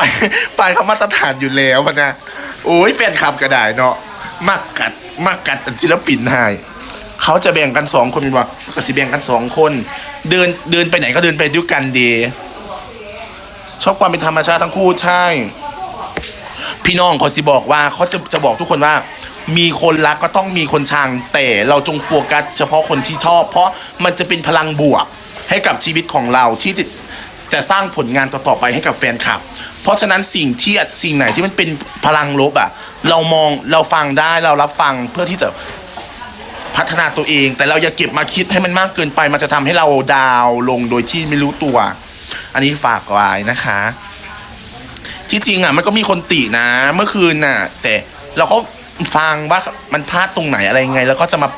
ไปไปเขามาตรฐานอยู่แล้วมันนะโอ้ยแฟนคลับก็ได้เนาะมากกัดมากกัดศิลปินให้เขาจะแบ่งกันสองคนเป็นว่าก็สิแบ่งกันสองคน เดินเดินไปไหนก็เดินไปด้วยกันดีชอบความเป็นธรรมชาติทั้งคู่ใช่ พี่น้องเขาสิบอกว่าเขาจะจะบอกทุกคนว่า มีคนรักก็ต้องมีคนชังแต่เราจงโฟกัส เฉพาะคนที่ชอบ เพราะมันจะเป็นพลังบวกให้กับชีวิตของเราที่จะจะสร้างผลงานต่อๆไปให้กับแฟนคลับ เพราะฉะนั้นสิ่งที่สิ่งไหนที่มันเป็นพลังลบอะ เรามองเราฟังได้เรารับฟังเพื่อที่จะพัฒนาตัวเอง แต่เราอย่าเก็บมาคิดให้มันมากเกินไป มันจะทำให้เราดาวลงโดยที่ไม่รู้ตัว อันนี้ฝากไว้นะคะ ที่จริงอะมันก็มีคนตินะ เมื่อคืนน่ะ แต่เราก็ฟังว่ามันพลาดตรงไหนอะไรไง แล้วก็จะมา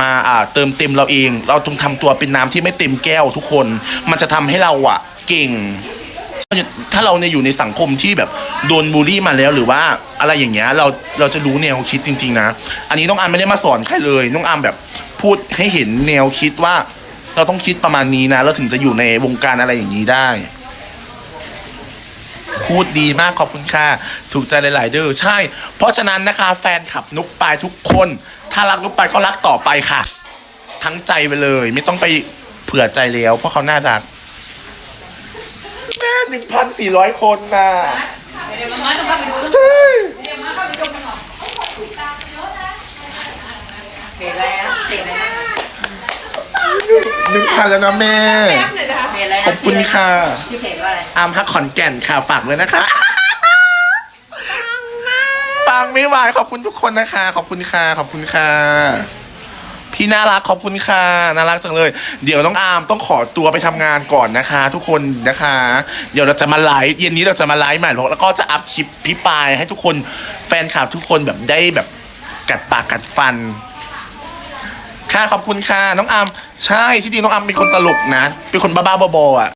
มาอ่าเติมเต็มเราเอง เราต้องทำตัวเป็นน้ำที่ไม่เต็มแก้วทุกคน มันจะทำให้เราอะ เก่ง ถ้าเราเนี่ยอยู่ในสังคมที่แบบโดนบูลลี่มาแล้วหรือว่าอะไรอย่างเงี้ยเราเราจะรู้แนวคิดจริง ๆ นะ อันนี้น้องอามไม่ได้มาสอนใครเลยน้องอามแบบพูดให้เห็นแนวคิดว่า เราต้องคิดประมาณนี้นะเราถึงจะอยู่ในวงการอะไรอย่างนี้ได้ พูดดีมากขอบคุณค่ะถูกใจหลาย ๆ เด้อใช่ เพราะฉะนั้นนะคะ แฟนขับนุกปายทุกคน ถ้ารักนุกปายก็รักต่อไปค่ะ ทั้งใจไปเลย ไม่ต้องไปเผื่อใจแล้วเพราะเขาน่ารัก หนึ่งพันสี่ร้อยคนน่ะเดี๋ยวมาต้องเข้าไปดูต้องใช่เดี๋ยวมาเข้าไปดูกันหน่อยเปลี่ยนอะไรนะเปลี่ยนอะไรนะหนึ่งพันแล้วนะแม่เปลี่ยนอะไรนะขอบคุณค่ะชื่อเพจว่าอะไรอามฮักขอนแก่นค่ะฝากเลยนะคะปังไม่ไหวขอบคุณทุกคนนะคะ ขอบคุณค่ะ ขอบคุณค่ะ พี่น่ารักขอบคุณค่ะน่ารักจังเลย เดี๋ยวน้องอาร์มต้องขอตัวไปทำงานก่อนนะคะ ทุกคนนะคะ เดี๋ยวเราจะมาไลฟ์เย็นนี้เราจะมาไลฟ์ใหม่แล้วก็จะอัพคลิปพี่ปายให้ทุกคนแฟนคลับทุกคนแบบได้แบบกัดปากกัดฟัน ค่ะขอบคุณค่ะน้องอาร์มใช่ที่จริงน้องอาร์มเป็นคนตลกนะ เป็นคนบ้าๆบอๆอะ